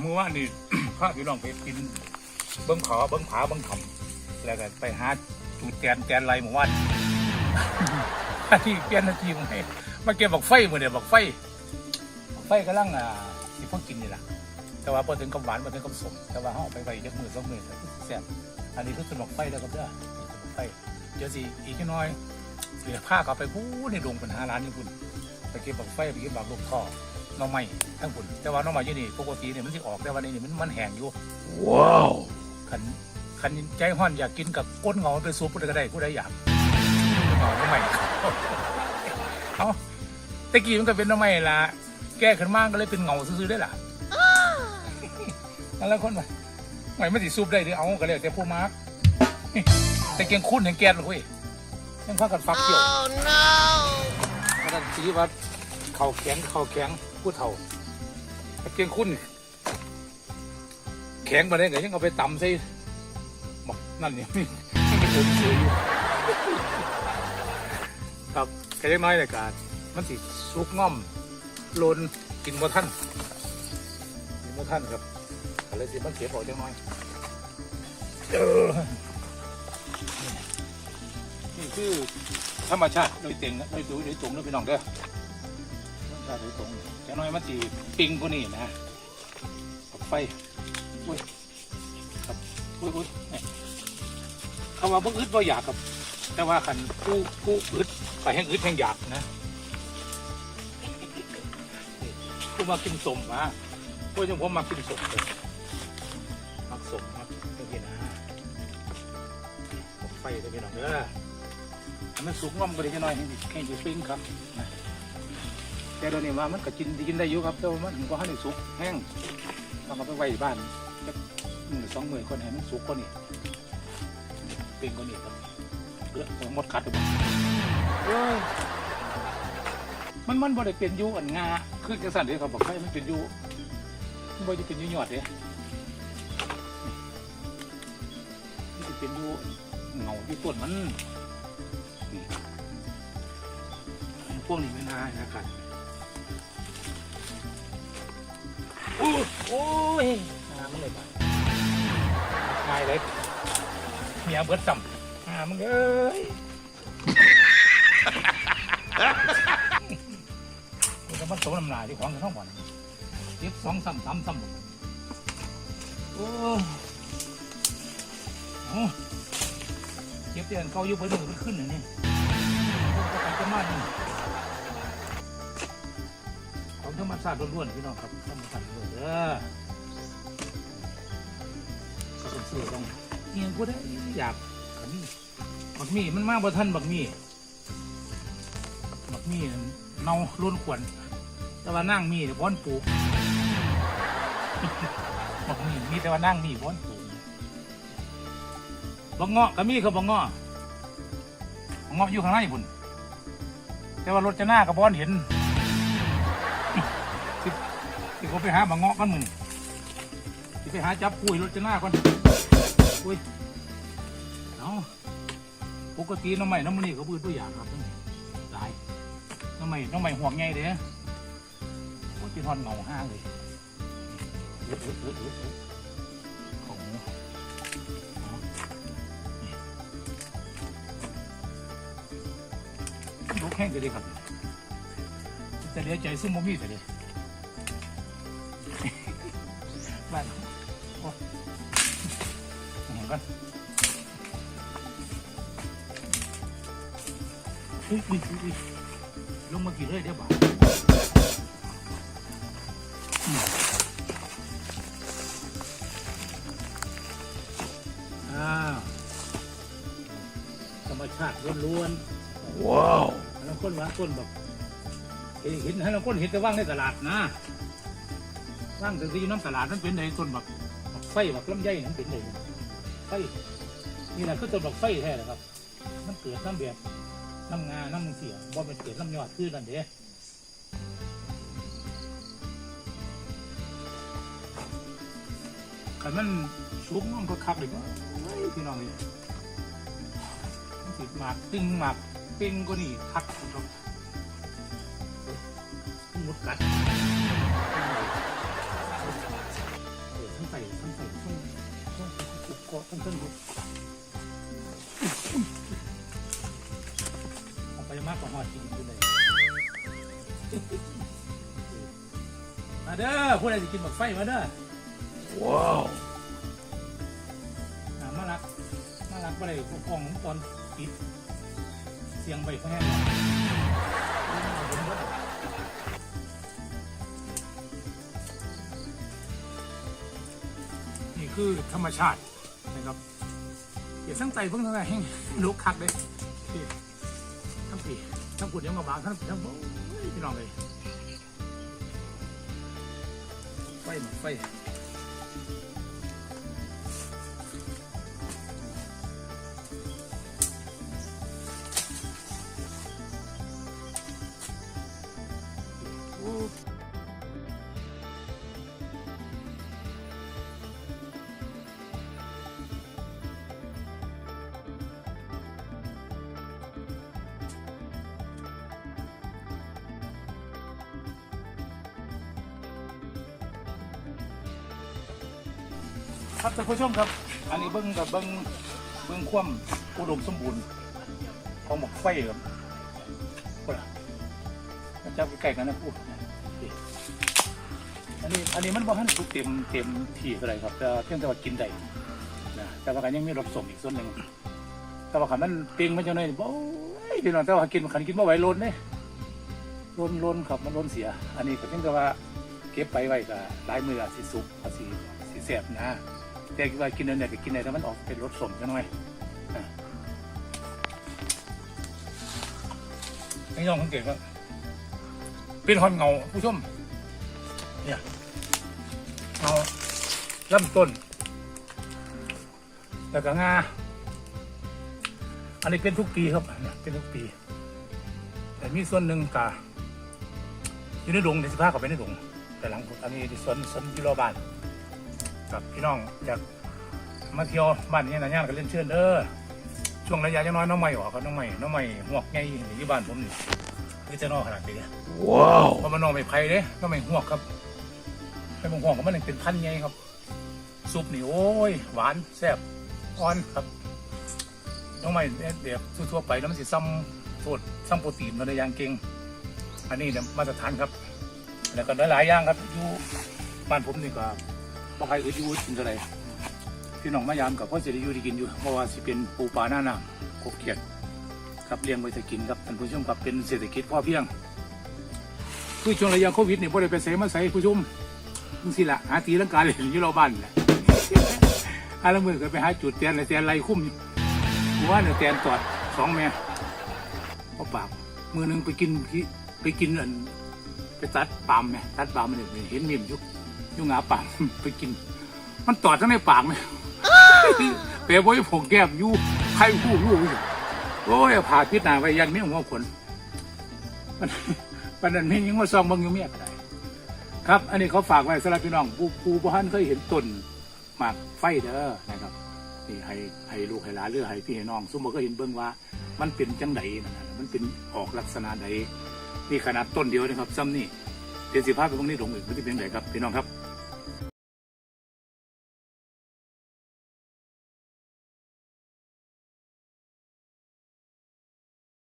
เมื่อวานนี่พาพี่น้องไปกินเบิ้งขอเบิ้งผาเบิ้งขำแล้วก็ไปหาจูดแกนแกนไรเมื่อวานที่เปลี่ยนนาทีมึงให้มาเก็บบอกไฟมือเดียวบอกไฟบอกไฟกำลังอ่าที่พวกกินนี่แหละแต่ว่าพอถึงกับหวานพอถึงกับสมแต่ว่าเขาเอาไปไว้ยักมือสองมือแซ่บอันนี้คือสนบอกไฟแล้วครับเด้อบอกไฟเดี๋ยวสิอีกน้อยเดี๋ยวผ้าเขาไปพูดในดงปัญหาร้านนี่คุณไปเก็บบอกไฟไปเก็บบอกลูกท่อ น้องไม้ทั้งคุณแต่ว่าหน้องไม้ยี่นี่ปกติเนี่ยมันจะออกแต่ว่าในนี่มันมันแห้งอยู่ว้าวขันขันใจห้อนอยากกินกับก้นเงาไปซุปก็ได้กูได้อยากเงาหน้องไม้เอาตะกี้มันก็เป็นหน้องไม้ละแก้ขึ้นมาก็เลยเป็นเงาซื่อๆได้ล่ะแล้วคนว่าไม่ไม่ติซุปได้หรือเอาก็เลยแต่ผู้มาร์กแต่เกียงคุ้นแห่งแกนเลยเว้ยยังพากันฟักเกี่ยว Oh no! พากันสีว่าเข่าแข็งเข่าแข็ง ผู้เฒ่าเกียงคุ้นแข็งมาได้ไงยังเอาไปตำใส่หมกนั่นนี่ยครับแค่เล็กน้อยในการมันสิสุกง่อมโลนกินบ่ท่านกินบ่ท่านครับอะไรสิมันเสียบออกจังน้อยนี่คือธรรมชาติโดยเต็งโดยดูโดยตรงนะพี่น้องเด้อาดยตรงจังน้อยมันสิปิงกว่านี่นะกับไฟอุ้ยครับอุ้ยอุ้ยเนี่ยคำว่าบ่อึดบ่อยากครับ แต่ว่าคันผู้ผู้อึดไปแห้งอึดแห้งอยากนะผู้มากินสมมาพวกจังผมมากินสมเลยมักสมครับเมื่อกี้นะไฟตัวพี่น้องเด้อให้มันสุกง่อมก็ได้แค่น้อยให้แค่อยู่ปิ้งครับนะ แต่เดี๋ยวนี้ว่ามันก็กินกินได้อยู่ครับแต่ว่ามันก็ให้สุกแห้งต้องเอาไปไว้บ้านสักหนึ่งสองหมื่นคนให้มันสุกกว่านี้ปิ้งกว่านี้ครับเลือดหมดคัดเลยเอ้ยมันมันบ่ได้เป็นอยูอันงาคือจังสันเด้เขาบอกให้มันเป็นอยูมันบ่ได้เป็นอยูยอดเด้มันจะเป็นอยูเงาที่ต้นมันพวกนี้ไม่น่านะครับ โอ้ยน้ำมันเลยไปง่เลยเมียเบิดซ้ำอ่ามึงเอ้ยกูจะมาโตน้ำหนาที่ของกันทั้งหมดเจ็บสองซ้ำซ้ำซ้ำหมดโอ้โอ้เจ็บเตือนเขาอยู่บนหนึ่งขึ้นอย่างนี้ก็ไปจะมานี่ง ชาติล้วนๆพี่น้องครับธรรมชาติล้วนๆเด้อก็เป็นเสือต้องเอียงกูได้อยากบักมี่บักมี่มันมากบ่ทันบักมี่บักมี่เน่าล้นขวนแต่ว่านั่งมีแต่พ้อนปลูกบักมี่มีแต่ว่านั่งมีพ้อนปลูกบักเงาะก็มีครับบักเงาะบักเงาะอยู่ข้างในพุ่นแต่ว่ารถจะหน้ากับบอนเห็น สิเขาไปหาบักเงาะกันมึงสิไปหาจับปุยรถจะหน้าก่อนปุยเอาปกติน้องใหม่น้องมันนี่เขาพูดตัวอย่างครับหลายน้องใหม่น้องใหม่ห่วงไงเด้โอ้ที่ทอนเงาห้างเลยของลูกแห้งจะดีครับจะเลี้ยใจซึ่งโมมี่จะดี บ้าโอ้เห็นกันอุ้ยอุ้ยอุ้ยลงมากี่เลยเดี๋ยวบ่าอ้าวธรรมชาติล้วนๆว้าวแล้วคนว่าคนแบบเห็นเห็นให้เราคนเห็นแต่ว่างในตลาดนะ ว่างแต่ที่อยู่น้ำตลาดนั่นเป็นไงต้นแบบแบบไฟแบบลำไยนั่นเป็นไงไฟนี่แหละคือต้นแบบไฟแท้เลยครับมันเกิดน้ำแบบน้ำงาน้ำเสียบ่เป็นเกิดน้ำยอดคือนั่นเด้ขันมันสุกมันก็คักเลยว่าพี่น้องเลยมันสิหมากติงหมากปิ้งก็นี่คักครับมุดกัด เด้อผู้ใดจะกินบักไฟมาเด้อ Wow. อ่ามาลักมาลักไปเลยกล้องตอนปิด เสียงใบเขาแห้งนี่คือธรรมชาตินะครับอย่าสร้างใจเพิ่งเท่าไหร่แห้งลุกคักเลยพี่ทั้งปีทั้งกุดยังมาบางทั้งทั้งโอ้ยพี่น้องเลย ไฟห ครับท่านผู้ชมครับ อันนี้เบิ้งกับเบิ้งเบิ้งคว่ำอุดมสมบูรณ์ของหมกไฟครับก็ล่ะมาจับใกล้กันนะพูดอันนี้อันนี้มันบอกให้สุกเต็มเต็มที่เท่าไรครับแต่เพียงแต่ว่ากินได้นะแต่ว่ากันยังมีรสสมอีกส่วนหนึ่งแต่ว่าขันมันเต็งมันจะน้อยบ่ยพี่น้องแต่ว่ากินขันกินบ่ไหวล้นเนี่ยล้นล้นครับมันล้นเสีย อันนี้ก็เพียงแต่ว่าเก็บไปไว้ก็หลายมืออาจสิสุกอาจสิสิแสบนะ แต่ว่ากินอันไหนก็กินได้แต่มันออกเป็นรสสมจังหน่อยอะให้น้องสังเกตว่าเป็นหอนเงาผู้ชมเนี่ยเงาลำต้น แล้วก็งาอันนี้เป็นทุกปีครับเป็นทุกปี แต่มีส่วนหนึ่งกะอยู่ในดงในสภาพกับไปในดงแต่หลังอันนี้สวนสวนกิโลบาน กับพี่น้องอยากมาเที่ยวบ้านนี้นะย่านก็เล่นเชิญเด้อช่วงระยะจะน้อยน้องใหม่ออกครับน้องใหม่น้องใหม่หวกไงอยู่บ้านผมนี่คือจะนอกขนาดนี้ Wow. เพราะมันน้องไม่ไผ่เด้น้องไม่หวกครับไอ้หวกของมันเป็นพันไงครับซุปนี่โอ้ยหวานแซ่บอ่อนครับน้องใหม่เดี๋ยวทั่วๆไปแล้วมันสิซ้ำโทษซ้ำโปรตีนมาในอย่างเก่งอันนี้เนี่ยมาตรฐานครับ แล้วก็หลายๆอย่างครับอยู่บ้านผมนี่ก็ บ่ใครอื่นอยู่กินเท่าไหร่พี่น้องมายามกับพ่อเสิได้อยู่ที่กินอยู่เพราะว่าสิเป็นปูปลาหน้าหน้ำกบเขียดครับเลี้ยงไว้จะกินครับท่านผู้ชมครับเป็นเศรษฐกิจพอเพียงคือช่วงระยะโควิดนี่พ่ได้ไปเสมาใส่ผู้ชมมึงสิละหาตีลังกาเลยอยู่เราบ้านแหละหาละมือก็ไปหาจุดเตียนอะไรเตียนไรคุ้มอยู่หัวเนี่ยเตียนตอดสองแม่พอปากมือหนึงไปกินไปกินอันไปตัดปาล์มไหมตัดปามมันเนี่ยเห็นมีมยู่อ ยู่งาปาล์มไปกิน มันตอดทั้งในปากไหมเปรย์บอยผงแก้มอยู่ใครพูดรู้อยู่โอ้ยผ่าพิษหนาไปยันไม่หัวขนมันมันนั้นไม่ยังว่าซองเบางอยู่เมียก็ได้ครับ อันนี้เขาฝากไว้สำหรับพี่น้องผู้ผู้บ้านเคยเห็นต้นหมากไฟเด้อนะครับนี่ให้ให้ลูกให้หลานหรือให้พี่ให้น้องสมมติก็เห็นเบื้องว่า มันเป็นจังไดนั่นน่ะมันเป็นออกลักษณะใดนี่ขนาดต้นเดียวนะครับซ้ำนี่เป็นสิภาพเป็นตรงนี้ลงอีกมันจะเป็นไงครับพี่น้องครับ